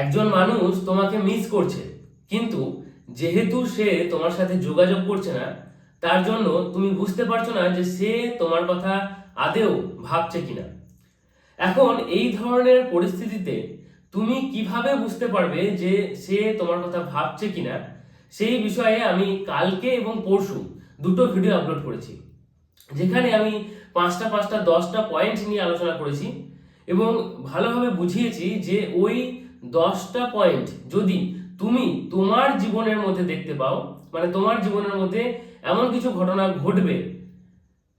একজন মানুষ তোমাকে মিস করছে, কিন্তু যেহেতু সে তোমার সাথে যোগাযোগ করছে না, তার জন্য তুমি বুঝতে পারছ না যে সে তোমার কথা আদেও ভাবছে কিনা। এখন এই ধরনের পরিস্থিতিতে তুমি কীভাবে বুঝতে পারবে যে সে তোমার কথা ভাবছে কিনা, সেই বিষয়ে আমি কালকে এবং পরশু দুটো ভিডিও আপলোড করেছি, যেখানে আমি পাঁচটা পাঁচটা দশটা পয়েন্ট নিয়ে আলোচনা করেছি এবং ভালোভাবে বুঝিয়েছি যে ওই দশটা পয়েন্ট যদি তুমি তোমার জীবনের মধ্যে দেখতে পাও মানে তোমার জীবনের মধ্যে এমন কিছু ঘটনা ঘটবে,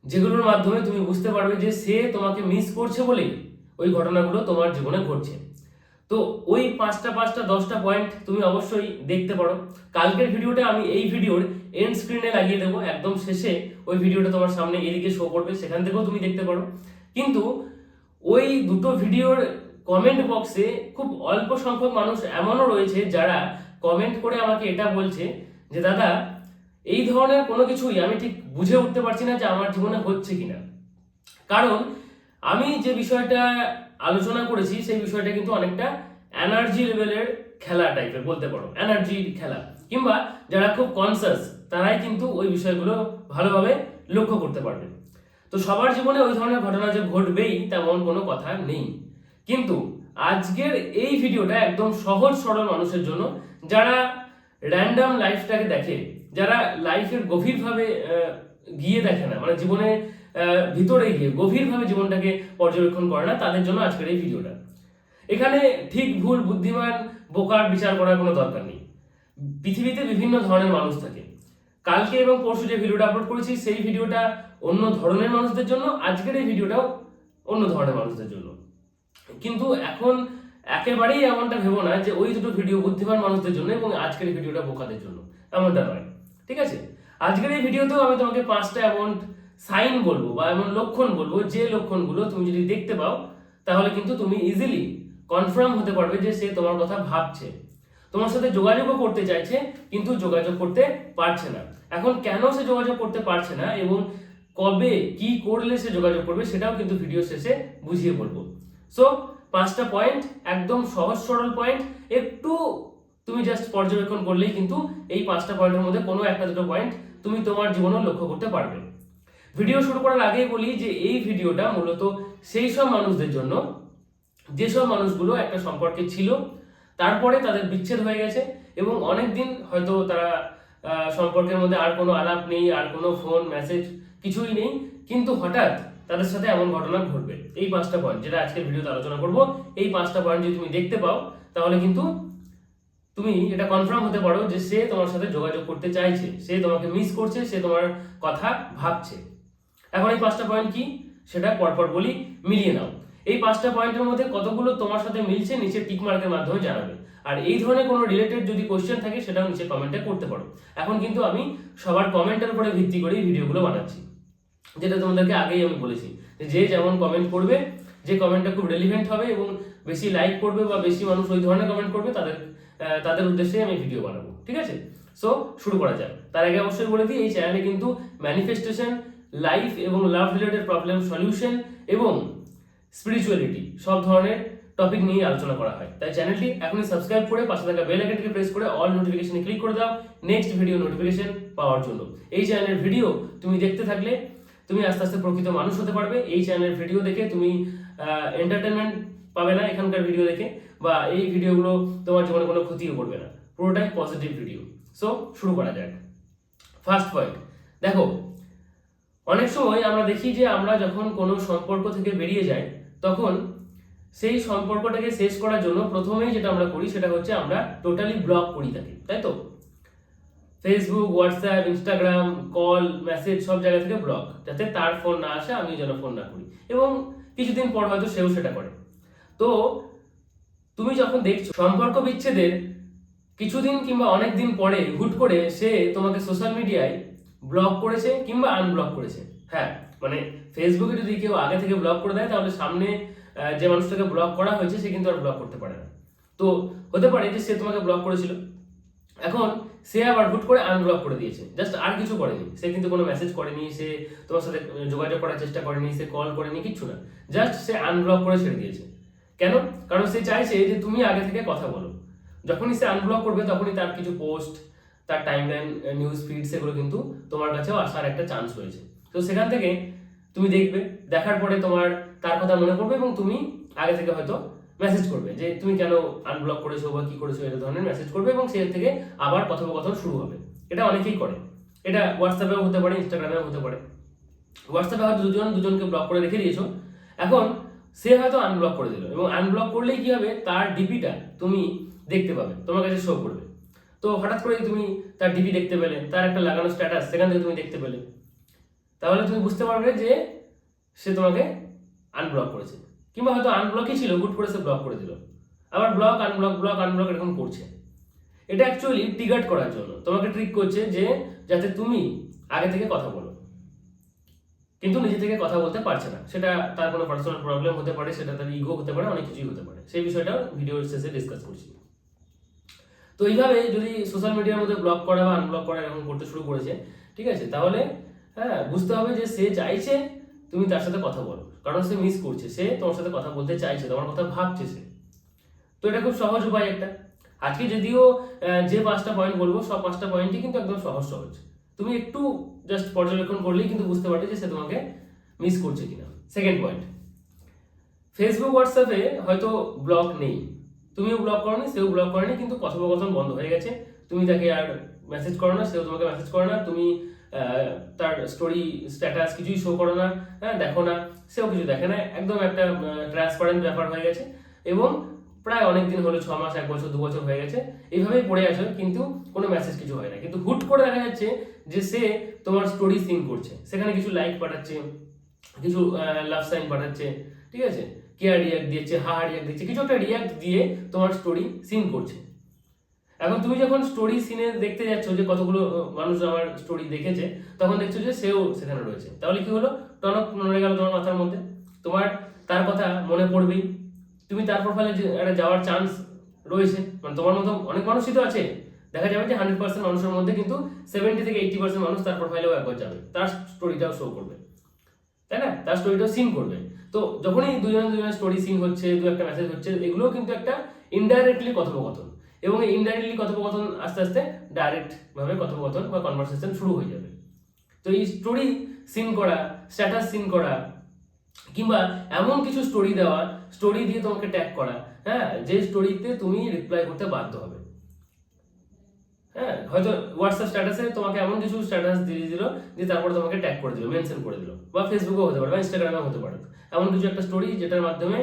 যেগুলোর মাধ্যমে তুমি বুঝতে পারবে যে সে তোমাকে মিস করছে বলেই ওই ঘটনাগুলো তোমার জীবনে ঘটছে। তো ওই পাঁচটা পাঁচটা, দশটা পয়েন্ট তুমি অবশ্যই দেখতে পারো। কালকের ভিডিওটা আমি এই ভিডিওর এন্ড স্ক্রিনে লাগিয়ে দেবো, একদম শেষে ওই ভিডিওটা তোমার সামনে এদিকে শো করবে, সেখান থেকেও তুমি দেখতে পারো। কিন্তু ওই দুটো ভিডিওর কমেন্ট বক্সে খুব অল্প সংখ্যক মানুষ এমনও রয়েছে যারা কমেন্ট করে আমাকে এটা বলছে যে, দাদা, এই ধরনের কোনো কিছুই আমি ঠিক বুঝে উঠতে পারছি না যে আমার জীবনে হচ্ছে কিনা। কারণ আমি যে বিষয়টা আলোচনা করেছি, সেই বিষয়টা কিন্তু অনেকটা এনার্জি লেভেলের খেলা টাইপের বলতে পারো এনার্জির খেলা। কিংবা যারা খুব কনসাস তারাই কিন্তু ওই বিষয়গুলো ভালোভাবে লক্ষ্য করতে পারবে। তো সবার জীবনে ওই ধরনের ঘটনা যে ঘটবেই, তেমন কোনো কথা নেই। কিন্তু আজকের এই ভিডিওটা একদম সহজ সরল মানুষের জন্য, যারা র্যান্ডাম লাইফটাকে দেখে, যারা লাইফের গভীরভাবে গিয়ে দেখে না মানে জীবনে ভিতরে গিয়ে গভীরভাবে জীবনটাকে পর্যবেক্ষণ করে না, তাদের জন্য আজকের এই ভিডিওটা। এখানে ঠিক ভুল, বুদ্ধিমান, বোকার বিচার করার কোনো দরকার নেই। পৃথিবীতে বিভিন্ন ধরনের মানুষ থাকে। কালকে এবং পরশু যে ভিডিওটা আপলোড করেছি, সেই ভিডিওটা অন্য ধরনের মানুষদের জন্য, আজকের এই ভিডিওটাও অন্য ধরনের মানুষদের জন্য। কিন্তু এখন একেবারেই এমনটা ভেবো না যে ওই দুটো ভিডিও বুদ্ধিমান মানুষদের জন্য এবং আজকের ভিডিওটা বোকাদের জন্য। এমনটা নয়, ঠিক আছে? আজকের এই ভিডিওতেও আমি তোমাকে পাঁচটা এমন সাইন বলব বা এমন লক্ষণ বলব, যে লক্ষণগুলো তুমি যদি দেখতে পাও, তাহলে কিন্তু তুমি ইজিলি কনফার্ম হতে পারবে যে সে তোমার কথা ভাবছে। তোমার সাথে যোগাযোগও করতে চাইছে, কিন্তু যোগাযোগ করতে পারছে না। এখন কেন সে যোগাযোগ করতে পারছে না এবং কবে, কি করলে সে যোগাযোগ করবে, সেটাও কিন্তু ভিডিও শেষে বুঝিয়ে বলব। সো পাঁচটা পয়েন্ট একদম সহজ সরল পয়েন্ট একটু তুমি জাস্ট পর্যবেক্ষণ করলেই কিন্তু এই পাঁচটা পয়েন্টের মধ্যে কোনো একটা দুটো পয়েন্ট তুমি তোমার জীবনেও লক্ষ্য করতে পারবে। ভিডিও শুরু করার আগেই বলি যে এই ভিডিওটা মূলত সেই সব মানুষদের জন্য যেসব মানুষগুলো একটা সম্পর্কে ছিল, তারপরে তাদের বিচ্ছেদ হয়ে গেছে এবং অনেক দিন হয়তো তারা সম্পর্কের মধ্যে আর কোনো আলাপ নেই, আর কোনো ফোন মেসেজ কিছুই নেই। কিন্তু হঠাৎ তাদের সাথে এমন ঘটনা ঘটবে। এই পাঁচটা পয়েন্ট যেটা আজকের ভিডিওতে আলোচনা করব, এই পাঁচটা পয়েন্ট যদি তুমি দেখতে পাও, তাহলে কিন্তু তুমি এটা কনফার্ম হতে পারো যে সে তোমার সাথে যোগাযোগ করতে চাইছে, সে তোমাকে মিস করছে, সে তোমার কথা ভাবছে। এখন এই পাঁচটা পয়েন্ট কি? সেটা পরপর বলি, মিলিয়ে নাও। এই পাঁচটা পয়েন্টের মধ্যে কতগুলো তোমার সাথে মিলছে নিচে টিক মার্কের মাধ্যমে জানাবে। আর এই ধরনের কোনো রিলেটেড যদি কোয়েশ্চেন থাকে, সেটাও নিচে কমেন্টে করতে পারো। এখন কিন্তু আমি সবার কমেন্টের উপরে ভিত্তি করেই ভিডিওগুলো বানাচ্ছি। যেটা তোমাদেরকে আগেই আমি বলেছি। যে যেমন কমেন্ট করবে, যে কমেন্টটা খুব রেলিভেন্ট হবে এবং বেশি লাইক করবে বা বেশি মানুষ ওই ধরনের কমেন্ট করবে, তাদের তাদের উদ্দেশ্যে আমি ভিডিও বানাবো, ঠিক আছে? সো শুরু করা যাক। তার আগে অবশ্যই বলে দিই, এই চ্যানেলে কিন্তু ম্যানিফেস্টেশন লাইফ এবং লাভ রিলেটেড প্রবলেম সলিউশন এবং স্পিরিচুয়ালিটি সব ধরনের টপিক নিয়ে আলোচনা করা হয়। তাই চ্যানেলটি এখনই সাবস্ক্রাইব করে পাশে থাকা বেল আইকনটিকে প্রেস করে অল নোটিফিকেশনে ক্লিক করে দাও। নেক্সট ভিডিও নোটিফিকেশন পাওয়ার জন্য। এই চ্যানেলের ভিডিও তুমি দেখতে থাকলে তুমি আস্তে আস্তে প্রকৃত মানুষ হতে পারবে। এই চ্যানেলের ভিডিও দেখে তুমি এন্টারটেনমেন্ট পাবে না এখানকার ভিডিও দেখে বা এই ভিডিওগুলো তোমার জীবনে কোনো ক্ষতিও করবে না। পুরোটাই পজিটিভ ভিডিও সো শুরু করা যাক। ফার্স্ট পয়েন্ট দেখো, অনেক সময় আমরা দেখি যে আমরা যখন কোনো সম্পর্ক থেকে বেরিয়ে যাই, তখন সেই সম্পর্কটাকে শেষ করার জন্য প্রথমেই যেটা আমরা করি সেটা হচ্ছে আমরা টোটালি ব্লক করি থাকি তাই তো? Facebook WhatsApp Instagram call message সব জায়গা থেকে ব্লক যাতে তার ফোন না আসে আমি যেন ফোন না করি। এবং কিছুদিন পর হয়তো সেও সেটা করে। তো, তুমি যখন দেখছ সম্পর্ক বিচ্ছেদের, কিছুদিন কিংবা অনেক দিন পরে হুট করে সে তোমাকে সোশ্যাল মিডিয়ায় ব্লক করেছে কিংবা আনব্লক করেছে। হ্যাঁ মানে ফেসবুকে যদি কেউ আগে থেকে ব্লক করে দেয়, তাহলে সামনে যে মানুষটাকে ব্লক করা হয়েছে, সে কিন্তু আর ব্লক করতে পারে না। তো, হতে পারে যে সে তোমাকে ব্লক করেছিল। এখন সে আবার হুট করে আনব্লক করে দিয়েছে। জাস্ট আর কিছু করেনি। সে কিন্তু কোনো মেসেজ করেনি, সে তোমার সাথে যোগাযোগ করার চেষ্টা করেনি, সে কল করেনি, কিচ্ছু না। জাস্ট সে আনব্লক করে ছেড়ে দিয়েছে। কেন? কারণ সে চাইছে যে তুমি আগে থেকে কথা বলো। যখনই সে আনব্লক করবে, তখনই তার কিছু পোস্ট তার টাইমলাইন নিউজ ফিড সেগুলো কিন্তু তোমার কাছেও আসার একটা চান্স রয়েছে। তো সেখান থেকে তুমি দেখবে, দেখার পরে তোমার, তার কথা মনে পড়বে এবং তুমি আগে থেকে হয়তো মেসেজ করবে যে তুমি কেন আনব্লক করেছ বা কি করেছ এই ধরনের মেসেজ করবে এবং সে থেকে আবার কথোপকথন শুরু হবে। এটা অনেকেই করে। এটা হোয়াটসঅ্যাপেও হতে পারে ইনস্টাগ্রামেও হতে পারে। হোয়াটসঅ্যাপে হয়তো দুজন, দুজনকে ব্লক করে রেখে দিয়েছ। এখন সে হয়তো আনব্লক করে দিল এবং আনব্লক করলেই কি হবে? তার ডিপিটা তুমি দেখতে পাবে, তোমার কাছে শো করবে। তো হঠাৎ করে তুমি তার ডিপি দেখতে পেলে, তার একটা লাগানো স্ট্যাটাস সেখান থেকে তুমি দেখতে পেলে। তাহলে তুমি বুঝতে পারবে যে সে তোমাকে আনব্লক করেছে। কিংবা হয়তো আনব্লকই ছিল, হুট করে সে ব্লক করে দিল। আবার ব্লক আনব্লক ব্লক আনব্লক এরকম করছে। এটা অ্যাকচুয়ালি ট্রিগার্ড করার জন্য। তোমাকে ট্রিক করছে যে, যাতে তুমি আগে থেকে কথা বলো। কিন্তু নিজে থেকে কথা বলতে পারছে না। সেটা তার কোনো পার্সোনাল প্রবলেম হতে পারে, সেটা তার ইগো হতে পারে, অনেক কিছুই হতে পারে। সেই বিষয়টা ভিডিওর শেষে ডিসকাস করছি। তো এইভাবে যদি সোশ্যাল মিডিয়ার মধ্যে ব্লক করা বা আনব্লক করা এরকম করতে শুরু করেছে, ঠিক আছে? তাহলে হ্যাঁ বুঝতে হবে যে সে চাইছে তুমি তার সাথে কথা বলো। কারণ সে মিস করছে, সে তোমার সাথে কথা বলতে চাইছে, তোমার কথা ভাবছে সে। তো এটা খুব সহজ উপায় একটা। আজকে যদিও যে পাঁচটা পয়েন্ট বলব, সব পাঁচটা পয়েন্টই কিন্তু একদম সহজ সহজ। তুমি একটু জাস্ট পর্যবেক্ষণ করলেই কিন্তু বুঝতে পারবে যে সে তোমাকে মিস করছে কিনা। সেকেন্ড পয়েন্ট ফেসবুক হোয়াটসঅ্যাপে হয়তো ব্লক নেই। তুমিও ব্লক করনি, সেও ব্লক করেনি, কিন্তু কথোপকথন বন্ধ হয়ে গেছে। তুমি তাকে আর মেসেজ করো না, সেও তোমাকে মেসেজ করে না। তুমি তার স্টোরি স্ট্যাটাস কিছুই শো করো না হ্যাঁ দেখো না, সেও কিছু দেখে না, একদম একটা ট্রান্সপারেন্ট ব্যাপার হয়ে গেছে এবং প্রায় অনেক দিন হলো ছ মাস এক বছর, দু বছর হয়ে গেছে, এইভাবেই পড়ে আছো, কিন্তু কোনো মেসেজ কিছু হয় না। কিন্তু হুট করে দেখা যাচ্ছে যে সে তোমার স্টোরি সিন করছে। সেখানে কিছু লাইক পাঠাচ্ছে, কিছু লাভ সাইন পাঠাচ্ছে, ঠিক আছে? কেয়ার রিয়াক্ট দিয়েছে হা হা রিয়াক্ট দিচ্ছে কিছু একটা রিয়াক্ট দিয়ে তোমার স্টোরি সিন করছে। এখন তুমি যখন স্টোরি সিনে দেখতে যাচ্ছ যে কতগুলো মানুষ আমার স্টোরি দেখেছে, তখন দেখছ যে সেও সেখানে রয়েছে। তাহলে কি হলো? টনক মনে গেল তোমার মাথার মধ্যে। তোমার, তার কথা মনে পড়বেই। তুমি তার প্রোফাইলে একটা যাওয়ার চান্স রয়েছে। মানে তোমার মতো অনেক মানুষই তো আছে। দেখা যাবে যে হান্ড্রেড পার্সেন্ট মানুষের মধ্যে কিন্তু সেভেন্টি থেকে এইটি পার্সেন্ট মানুষ তার প্রোফাইলেও একবার যাবে। তার স্টোরিটাও শো করবে। তাই না? তার স্টোরিটাও সিন করবে। তো যখনই দুজন দুজনের স্টোরি সিন হচ্ছে, দু একটা মেসেজ হচ্ছে, এগুলোও কিন্তু একটা ইনডাইরেক্টলি কথোপকথন। এবং ইনডাইরেক্টলি কথোপকথন আস্তে আস্তে ডাইরেক্ট ভাবে কথোপকথন বা কনভারসেশন শুরু হয়ে যাবে। তো এই স্টোরি সিন করা স্ট্যাটাস সিন করা, কিংবা এমন কিছু স্টোরি দেওয়া স্টোরি দিয়ে তোমাকে ট্যাগ করা হ্যাঁ যে স্টোরিতে তুমি রিপ্লাই করতে বাধ্য হবে। হ্যাঁ হয়তো হোয়াটসঅ্যাপ স্ট্যাটাসে তোমাকে এমন কিছু স্ট্যাটাস দিয়ে দিল যে তারপরে তোমাকে ট্যাগ করে দিল মেনশন করে দিল, বা ফেসবুকেও হতে পারে, বা ইনস্টাগ্রামেও হতে পারে। এমন কিছু একটা স্টোরি যেটার মাধ্যমে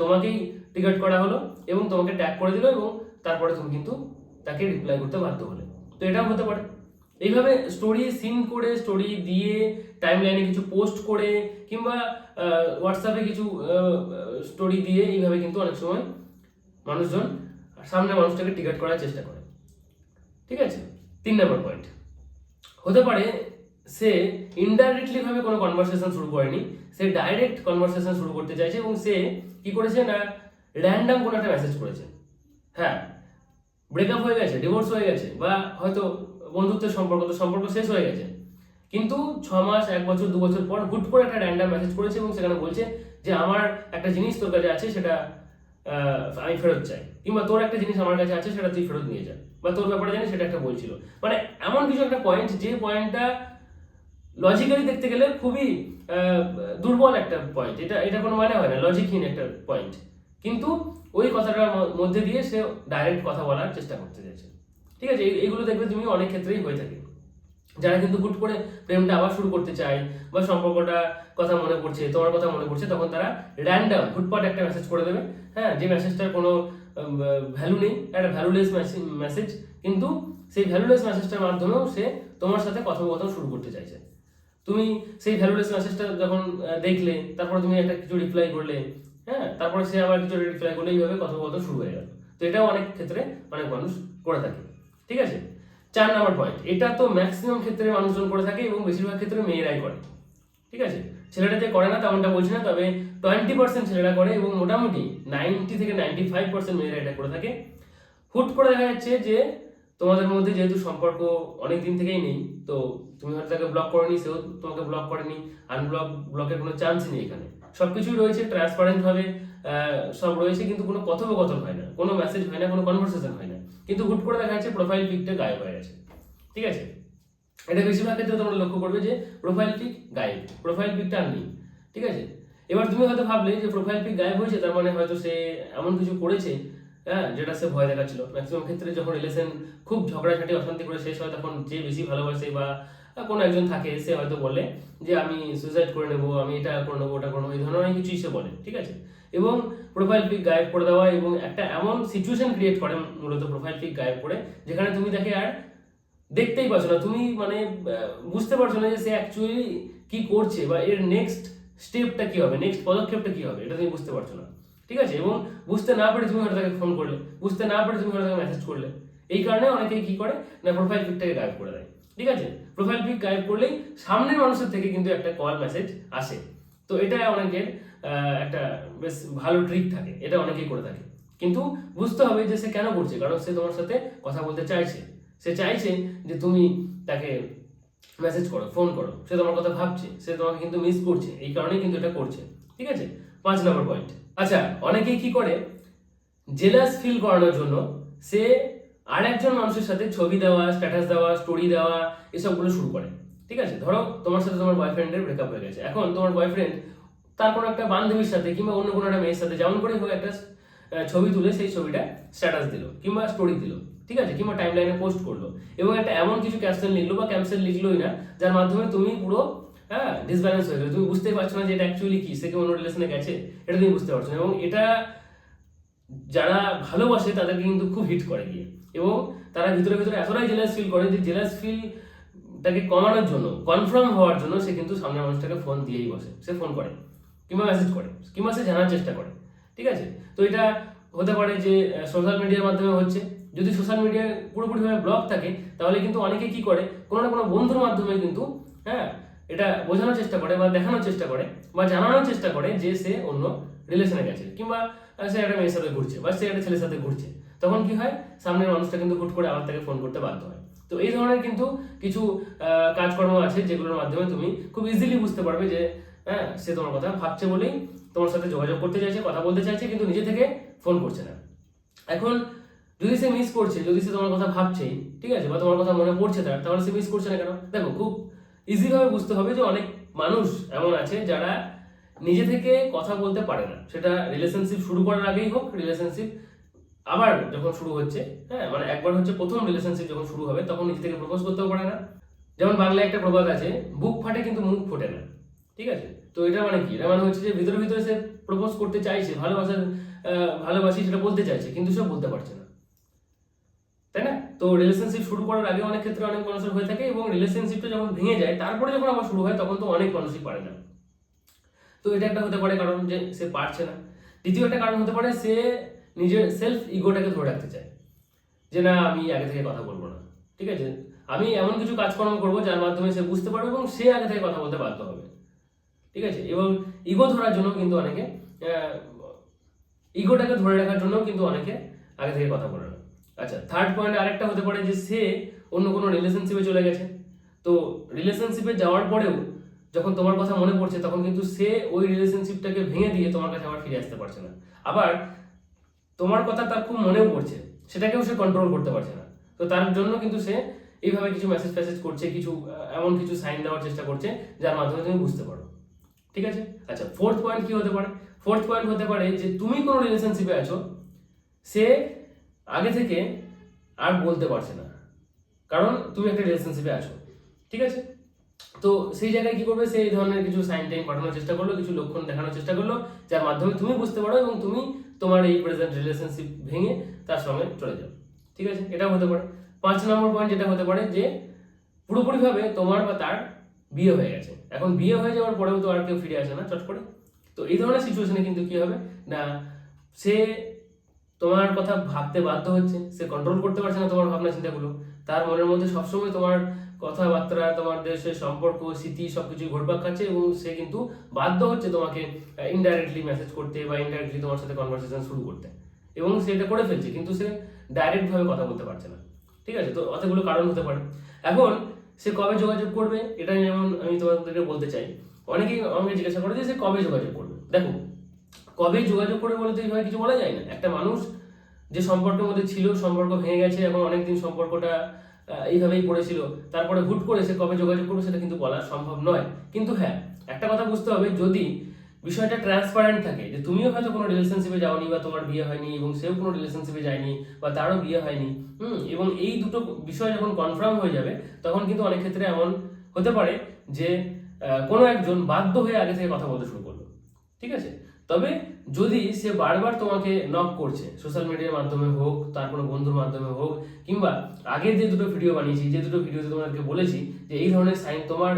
তোমাকেই টিকেট করা হলো এবং তোমাকে ট্যাগ করে দিল এবং তারপরে তুমি কিন্তু তাকে রিপ্লাই করতে বাধ্য হলে। তো এটাও হতে পারে। এইভাবে স্টোরি সিন করে স্টোরি দিয়ে টাইম লাইনে কিছু পোস্ট করে, কিংবা হোয়াটসঅ্যাপে কিছু স্টোরি দিয়ে এইভাবে কিন্তু অনেক সময় মানুষজন সামনে মানুষটাকে টিকেট করার চেষ্টা করে। ঠিক আছে? তিন নম্বর পয়েন্ট হতে পারে সে ইনডাইরেক্টলি ভাবে কোনো কনভারসেশন শুরু করেনি, সে ডাইরেক্ট কনভারসেশন শুরু করতে চাইছে এবং সে কি করেছে না র্যান্ডাম কোনো একটা মেসেজ করেছে। হ্যাঁ ব্রেকআপ হয়ে গেছে ডিভোর্স হয়ে গেছে, বা হয়তো বন্ধুত্বের সম্পর্ক, তো সম্পর্ক শেষ হয়ে গেছে। কিন্তু ছ মাস, এক বছর, দু বছর পর হুট করে একটা র্যান্ডাম মেসেজ করেছে এবং সেখানে বলছে যে, আমার একটা জিনিস তোর কাছে আছে, সেটা আমি ফেরত চাই। কিংবা তোর একটা জিনিস আমার কাছে আছে, সেটা তুই ফেরত নিয়ে যা। বা তোর ব্যাপারে জানি সেটা একটা বলছিল। মানে এমন কিছু একটা পয়েন্ট যে পয়েন্টটা লজিক্যালি দেখতে গেলে খুবই দুর্বল একটা পয়েন্ট এটা এটা কোনো মানে হয় না লজিকহীন একটা পয়েন্ট কিন্তু ওই কথাটার মধ্যে দিয়ে সে ডাইরেক্ট কথা বলার চেষ্টা করতে চাইছে। ঠিক আছে? এই- এইগুলো দেখবে তুমি অনেক ক্ষেত্রেই হয়ে থাকে। যারা কিন্তু হুট করে প্রেমটা আবার শুরু করতে চায় বা সম্পর্কটা কথা মনে পড়ছে, তোমার কথা মনে পড়ছে, তখন তারা র্যান্ডাম হুটপাট একটা মেসেজ করে দেবে। হ্যাঁ যে মেসেজটার কোনো ভ্যালু নেই, একটা ভ্যালুলেস মেসেজ কিন্তু সেই ভ্যালুলেস মেসেজটার মাধ্যমেও সে তোমার সাথে কথোপকথন শুরু করতে চাইছে। তুমি সেই ভ্যালুলেস মেসেজটা যখন দেখলে, তারপরে তুমি একটা কিছু রিপ্লাই করলে হ্যাঁ তারপরে সে আবার কিছু রিপ্লাই করলে এইভাবে কথোপকথন শুরু হয়ে গেল। তো এটাও অনেক ক্ষেত্রে অনেক মানুষ করে থাকে। ঠিক আছে? চার নাম্বার পয়েন্ট এটা তো ম্যাক্সিমাম ক্ষেত্রে মানুষজন করে থাকে এবং বেশিরভাগ ক্ষেত্রে মেয়েরাই করে। ঠিক আছে? ছেলেটা যে করে না তেমনটা বলছি না, তবে টোয়েন্টি পার্সেন্ট ছেলেরা করে এবং মোটামুটি নাইনটি থেকে নাইনটি ফাইভ পার্সেন্ট মেয়েরা এটা করে থাকে। হুট করে দেখা যাচ্ছে যে তোমাদের মধ্যে যেহেতু সম্পর্ক অনেক দিন থেকেই নেই, তো তুমি হয়তো তাকে ব্লক করনি, সেও তোমাকে ব্লক করেনি আনব্লক ব্লকের কোনো চান্সই নেই এখানে। সবকিছুই রয়েছে ট্রান্সপারেন্ট ভাবে সব রয়েছে, কিন্তু কোনো কথোপকথন হয় না, কোনো মেসেজ হয় না, কোনো কনভারসেশন হয় না। কিন্তু হুট করে দেখা যাচ্ছে প্রোফাইল পিকটা গায়েব হয়ে গেছে। ঠিক আছে? এটা বেশিরভাগ ক্ষেত্রে তোমরা লক্ষ্য করবে যে প্রোফাইল পিক গায়েব প্রোফাইল পিকটা আর নেই। ঠিক আছে? এবার তুমি হয়তো ভাবলে যে প্রোফাইল পিক গায়েব হয়েছে, তার মানে হয়তো সে এমন কিছু করেছে হ্যাঁ যেটা সে ভয় দেখাচ্ছিল। ম্যাক্সিমাম ক্ষেত্রে যখন রিলেশন খুব ঝগড়াঝাটি, অশান্তি করে শেষ হয়, তখন যে বেশি ভালোবাসে বা কোনো একজন থাকে, সে হয়তো বলে যে আমি সুইসাইড করে নেব, আমি এটা করে নেব, ওটা করে নেব, এই ধরনের অনেক কিছুই সে বলে, ঠিক আছে? এবং প্রোফাইল পিক গায়েব করে দেওয়া এবং একটা এমন সিচুয়েশন ক্রিয়েট করে মূলত প্রোফাইল পিক গায়েব করে, যেখানে তুমি তাকে আর দেখতেই পাচ্ছ না, তুমি মানে বুঝতে পারছ না যে সে অ্যাকচুয়ালি কি করছে বা এর নেক্সট স্টেপটা কী হবে নেক্সট পদক্ষেপটা কী হবে, এটা তুমি বুঝতে পারছ না, ঠিক আছে? এবং বুঝতে না পারে তুমি তাকে ফোন করলে, বুঝতে না পারে তুমি তাকে মেসেজ করলে, এই কারণে অনেকেই কী করে না প্রোফাইল পিকটাকে গায়েব করে দেয়, ঠিক আছে? প্রোফাইল পিক গায়েব করলেই সামনের মানুষের থেকে কিন্তু একটা কল মেসেজ আসে। তো এটা অনেকের একটা বেশ ভালো ট্রিক থাকে, এটা অনেকেই করে থাকে। কিন্তু বুঝতে হবে যে সে কেন করছে, কারণ সে তোমার সাথে কথা বলতে চাইছে। সে চাইছে যে তুমি তাকে মেসেজ করো ফোন করো। সে তোমার কথা ভাবছে, সে তোমাকে কিন্তু মিস করছে, এই কারণেই কিন্তু এটা করছে, ঠিক আছে? পাঁচ নম্বর পয়েন্ট আচ্ছা অনেকেই কি করে? জেলাস ফিল করানোর জন্য সে আর একজন মানুষের সাথে ছবি দেওয়া স্ট্যাটাস দেওয়া স্টোরি দেওয়া, এসবগুলো শুরু করে। ঠিক আছে? ধরো তোমার সাথে তোমার বয়ফ্রেন্ডের ব্রেকআপ হয়ে গেছে। এখন তোমার বয়ফ্রেন্ড তার কোনো একটা বান্ধবীর সাথে কিংবা অন্য কোনো একটা মেয়ের সাথে যেমন করে হোক একটা ছবি তুলে সেই ছবিটা স্ট্যাটাস দিল কিংবা স্টোরি দিল। ঠিক আছে? কিংবা টাইম লাইনে পোস্ট করল। এবং একটা এমন কিছু ক্যাপশন লিখলো বা ক্যাপশন লিখলোই না, যার মাধ্যমে তুমি পুরো হ্যাঁ ডিসব্যালেন্স হয়ে গেলো। তুমি বুঝতেই পারছ না যে এটা অ্যাকচুয়ালি কি? সে কি অন্য রিলেশনে গেছে? এটা তুমি বুঝতে পারছ না। এবং এটা যারা ভালোবাসে তাদেরকে কিন্তু খুব হিট করে গিয়ে। এবং তারা ভিতরে ভিতরে এতটাই জেলাস ফিল করে যে জেলাস ফিল তাকে কমানোর জন্য কনফার্ম হওয়ার জন্য সে কিন্তু সামনের মানুষটাকে ফোন দিয়েই বসে। সে ফোন করে কিংবা মেসেজ করে, কিংবা সে জানার চেষ্টা করে। ঠিক আছে? তো এটা হতে পারে যে সোশ্যাল মিডিয়ার মাধ্যমে হচ্ছে। যদি সোশ্যাল মিডিয়ায় পুরোপুরিভাবে ব্লক থাকে, তাহলে কিন্তু অনেকে কি করে? কোনো না কোনো বন্ধুর মাধ্যমে কিন্তু হ্যাঁ এটা বোঝানোর চেষ্টা করে বা দেখানোর চেষ্টা করে বা জানানোর চেষ্টা করে যে সে অন্য রিলেশনে গেছে। কিংবা সে একটা মেয়ের সাথে ঘুরছে বা সে একটা ছেলের সাথে ঘুরছে। তখন কি হয়? সামনের মানুষটা কিন্তু হুট করে আবার তাকে ফোন করতে বাধ্য হয়। তো এই ধরনের কিন্তু কিছু কাজকর্ম আছে যেগুলোর মাধ্যমে তুমি খুব ইজিলি বুঝতে পারবে যে হ্যাঁ সে তোমার কথা ভাবছে বলেই তোমার সাথে যোগাযোগ করতে চাইছে, কথা বলতে চাইছে, কিন্তু নিজে থেকে ফোন করছে না। এখন যদি সে মিস করছে, যদি সে তোমার কথা ভাবছেই, ঠিক আছে, বা তোমার কথা মনে পড়ছে তার, তাহলে সে মিস করছে না কেন? দেখো, খুব ইজিভাবে বুঝতে হবে যে অনেক মানুষ এমন আছে যারা নিজে থেকে কথা বলতে পারে না। সেটা রিলেশনশিপ শুরু করার আগেই হোক রিলেশনশিপ আবার যখন শুরু হচ্ছে হ্যাঁ মানে একবার হচ্ছে প্রথম রিলেশনশিপ যখন শুরু হবে, তখন নিজে থেকে প্রপোজ করতেও পারে না। যেমন বাংলায় একটা প্রবাদ আছে, বুক ফাটে কিন্তু মুখ ফোটে না। ঠিক আছে? তো এটা মানে কি? এটা মানে হচ্ছে যে ভিতরে ভিতরে সে প্রপোজ করতে চাইছে ভালোবাসার ভালোবাসি সেটা বলতে চাইছে, কিন্তু সে বলতে পারছে না। তাই না? তো রিলেশনশিপ শুরু করার আগে অনেক ক্ষেত্রে অনেক মানুষের হয়ে থাকে এবং রিলেশনশিপটা যখন ভেঙে যায়, তারপরে যখন আবার শুরু হয়, তখন তো অনেক মানুষই পারে না। তো এটা একটা হতে পারে কারণ যে সে পারছে না। দ্বিতীয় একটা কারণ হতে পারে সে নিজের সেলফ ইগোটাকে ধরে রাখতে চায়। যে না, আমি আগে থেকে কথা বলব না। ঠিক আছে? আমি এমন কিছু কাজকর্ম করব যার মাধ্যমে সে বুঝতে পারবে এবং সে আগে থেকে কথা বলতে বাধ্য হবে। ঠিক আছে? এবং ইগো ধরার জন্য কিন্তু অনেকে ইগোটাকে ধরে রাখার জন্য কিন্তু অনেকে আগে থেকে কথা বলে না। আচ্ছা থার্ড পয়েন্ট আরেকটা হতে পারে যে সে অন্য কোনো রিলেশনশিপে চলে গেছে। তো রিলেশনশিপে যাওয়ার পরেও যখন তোমার কথা মনে পড়ছে, তখন কিন্তু সে ওই রিলেশনশিপটাকে ভেঙে দিয়ে তোমার কাছে আবার ফিরে আসতে পারছে না। আবার তোমার কথা তার খুব মনেও পড়ছে, সেটাকেও সে কন্ট্রোল করতে পারছে না। তো তার জন্য কিন্তু সে এইভাবে কিছু মেসেজ ফেসেজ করছে, কিছু এমন কিছু সাইন দেওয়ার চেষ্টা করছে, যার মাধ্যমে তুমি বুঝতে পারো। ঠিক আছে? আচ্ছা ফোর্থ পয়েন্ট কি হতে পারে? ফোর্থ পয়েন্ট হতে পারে যে তুমি কোনো রিলেশনশিপে আছো, সে আগে থেকে আর বলতে পারছে না। কারণ তুমি একটা রিলেশনশিপে আছো। ঠিক আছে? তো সেই জায়গায় কি করবে? সেই ধরনের কিছু সাইন টাইন পাঠানোর চেষ্টা করল, কিছু লক্ষণ দেখানোর চেষ্টা করল, যার মাধ্যমে তুমি বুঝতে পারো এবং তুমি তোমার এই প্রেজেন্ট রিলেশনশিপ ভেঙে তার সঙ্গে চলে যাও ঠিক আছে? এটাও হতে পারে। পাঁচ নম্বর পয়েন্ট যেটা হতে পারে যে, পুরোপুরিভাবে তোমার বা তার বিয়ে হয়ে গেছে। এখন বিয়ে হয়ে যাওয়ার পরেও তো আর কেউ ফিরে আসে না, চট করে। তো এই ধরনের সিচুয়েশনে কিন্তু কি হবে? না, সে তোমার কথা ভাবতে বাধ্য হচ্ছে, সে কন্ট্রোল করতে পারছে না তোমার ভাবনা চিন্তাগুলো। তার মনের মধ্যে সবসময় তোমার কথাবার্তা, তোমার দেশের সম্পর্ক, স্মৃতি সব সবকিছু ঘুরপাক খাচ্ছে এবং সে কিন্তু বাধ্য হচ্ছে তোমাকে ইনডাইরেক্টলি মেসেজ করতে বা ইনডাইরেক্টলি তোমার সাথে কনভারসেশন শুরু করতে। এবং সে এটা করে ফেলছে, কিন্তু সে ডাইরেক্ট ভাবে কথা বলতে পারছে না। ঠিক আছে? তো অতগুলো কারণ হতে পারে। এখন সে কবে যোগাযোগ করবে? এটা যেমন আমি তোমাদেরকে বলতে চাই। অনেকেই আমাকে জিজ্ঞাসা করে যে সে কবে যোগাযোগ করবে? দেখো কবে যোগাযোগ করে বলে তো, এইভাবে কিছু বলা যায় না? একটা মানুষ যে সম্পর্কের মধ্যে ছিল, সম্পর্ক ভেঙে গেছে এবং অনেকদিন সম্পর্কটা এইভাবেই পড়েছিল, তারপরে হুট করে সে কবে যোগাযোগ করবে সেটা কিন্তু বলা সম্ভব নয়। কিন্তু হ্যাঁ একটা কথা বুঝতে হবে, যদি বিষয়টা ট্রান্সপারেন্ট থাকে, যে তুমিও হয়তো কোনো রিলেশনশিপে যাওনি বা তোমার বিয়ে হয়নি এবং সেও কোনো রিলেশনশিপে যায়নি বা তারও বিয়ে হয়নি, হুম, এবং এই দুটো বিষয় যখন কনফার্ম হয়ে যাবে, তখন কিন্তু অনেক ক্ষেত্রে এমন হতে পারে যে কোনো একজন বাধ্য হয়ে আগে থেকে কথা বলতে শুরু করল। ঠিক আছে? তবে যদি সে বারবার তোমাকে নক করছে সোশ্যাল মিডিয়ার মাধ্যমে হোক, তার কোনো বন্ধুর মাধ্যমে হোক, কিংবা আগের যে দুটো ভিডিও বানিয়েছি, যে দুটো ভিডিওতে তোমাদেরকে বলেছি যে এই ধরনের সাইন তোমার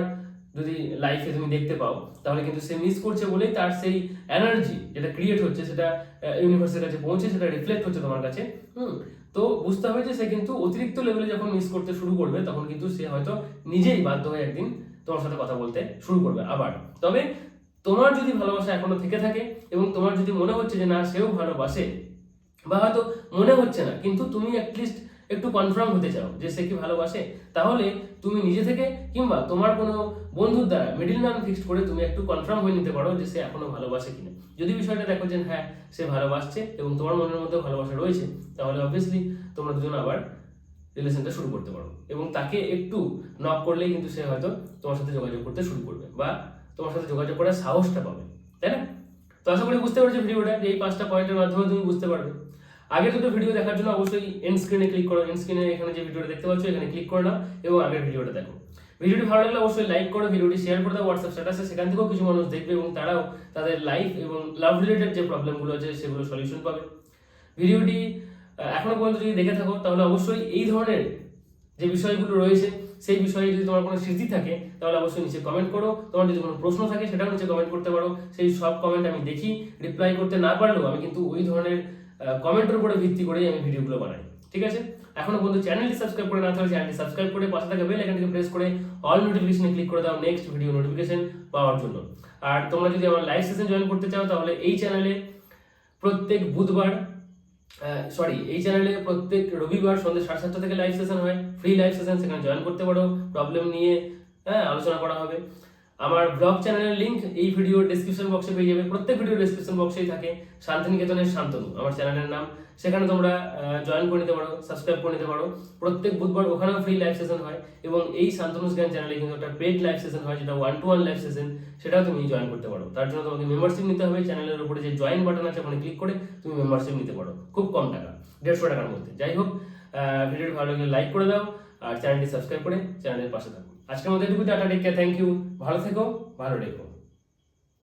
যদি লাইফে তুমি দেখতে পাও, তাহলে কিন্তু সে মিস করছে বলেই তার সেই এনার্জি যেটা ক্রিয়েট হচ্ছে, সেটা ইউনিভার্সের কাছে পৌঁছে, সেটা রিফ্লেক্ট হচ্ছে তোমার কাছে। হুম, তো বুঝতে হবে যে সে কিন্তু অতিরিক্ত লেভেলে যখন মিস করতে শুরু করবে, তখন কিন্তু সে হয়তো নিজেই বাধ্য হয়ে একদিন তোমার সাথে কথা বলতে শুরু করবে আবার। তবে তোমার যদি ভালোবাসা এখনও থেকে থাকে এবং তোমার যদি মনে হচ্ছে যে না, সেও ভালোবাসে, বা হয়তো মনে হচ্ছে না, কিন্তু তুমি অ্যাটলিস্ট একটু কনফার্ম হতে চাও যে সে কি ভালোবাসে, তাহলে তুমি নিজে থেকে কিংবা তোমার কোনো বন্ধুর দ্বারা মিডিল ম্যান ফিক্সড করে তুমি একটু কনফার্ম হয়ে নিতে পারো যে সে এখনও ভালোবাসে কিনা। যদি বিষয়টা দেখো যে হ্যাঁ সে ভালোবাসছে এবং তোমার মনের মধ্যেও ভালোবাসা রয়েছে, তাহলে অবভিয়াসলি তোমরা দুজন আবার রিলেশনটা শুরু করতে পারো এবং তাকে একটু নক করলেই কিন্তু সে হয়তো তোমার সাথে যোগাযোগ করতে শুরু করবে বা তোমার সাথে যোগাযোগ করার সাহসটা পাবে, তাই না? তো আশা করি বুঝতে পারছ ভিডিওটা এই পাঁচটা পয়েন্টের মাধ্যমে তুমি বুঝতে পারবে। আগে দুটো ভিডিও দেখার জন্য অবশ্যই এন্ড স্ক্রিনে ক্লিক করো। এন্ড স্ক্রিনে এখানে যে ভিডিওটা দেখতে পাচ্ছ, এখানে ক্লিক করে নাও এবং আগের ভিডিওটা দেখো। ভিডিওটি ভালো লাগলে অবশ্যই লাইক করো ভিডিওটি শেয়ার করে দাও হোয়াটসঅ্যাপ স্ট্যাটাসে সেখান থেকেও কিছু মানুষ দেখবে এবং তারাও তাদের লাইফ এবং লাভ রিলেটেড যে প্রবলেমগুলো আছে সেগুলো সলিউশন পাবে। ভিডিওটি এখনও পর্যন্ত যদি দেখে থাকো, তাহলে অবশ্যই এই ধরনের যে বিষয়গুলো রয়েছে সেই বিষয়ে যদি তোমার কোনো স্মৃতি থাকে, তাহলে অবশ্যই নিচে কমেন্ট করো। তোমার যদি কোনো প্রশ্ন থাকে, সেটাও নিচে কমেন্ট করতে পারো। সেই সব কমেন্ট আমি দেখি রিপ্লাই করতে না পারলেও আমি কিন্তু ওই ধরনের কমেন্টের উপরে ভিত্তি করেই আমি ভিডিওগুলো বানাই। ঠিক আছে? এখনও পর্যন্ত চ্যানেলটি সাবস্ক্রাইব করে না থাকলে চ্যানেলটি সাবস্ক্রাইব করে পাশে থাকা বেল আইকনটিকে প্রেস করে অল নোটিফিকেশনে ক্লিক করে দাও নেক্সট ভিডিও নোটিফিকেশন পাওয়ার জন্য। আর তোমরা যদি আমার লাইভ সেশন জয়েন করতে চাও, তাহলে এই চ্যানেলে প্রত্যেক বুধবার সরি এই চ্যানেলে প্রত্যেক রবিবার সন্ধ্যে সাড়ে সাতটা থেকে লাইভ সেশন হয়। ফ্রি লাইভ সেশন সেখানে জয়েন করতে পারো। প্রবলেম নিয়ে হ্যাঁ আলোচনা করা হবে। আমার ব্লগ চ্যানেলের লিংক এই ভিডিওর ডেসক্রিপশন বক্সে পেয়ে যাবে। প্রত্যেক ভিডিও ডেসক্রিপশন বক্সেই থাকে। শান্তিনিকেতনের শান্তনু, আমার চ্যানেলের নাম। সেখানে তোমরা জয়েন করে নিতে পারো সাবস্ক্রাইব করে নিতে পারো। প্রত্যেক বুধবার ওখানেও ফ্রি লাইভ সেশন হয় এবং এই শান্তনুস জ্ঞান চ্যানেলে কিন্তু একটা পেড লাইভ সেশন হয়, যেটা one to one live session সেটাও তুমি জয়েন করতে পারো। তার জন্য তোমাকে মেম্বারশিপ নিতে হবে। চ্যানেলের উপরে যে জয়েন বাটন আছে, ওখানে ক্লিক করে তুমি মেম্বারশিপ নিতে পারো। খুব কম টাকা, দেড়শো টাকার মধ্যে। যাই হোক ভিডিওটি ভালো লাগলে লাইক করে দাও আর চ্যানেলটি সাবস্ক্রাইব করে চ্যানেলের পাশে থাকো। আজকের মধ্যে এটুকু টাটা টেক থ্যাংক ইউ ভালো থেকো ভালো রেখো।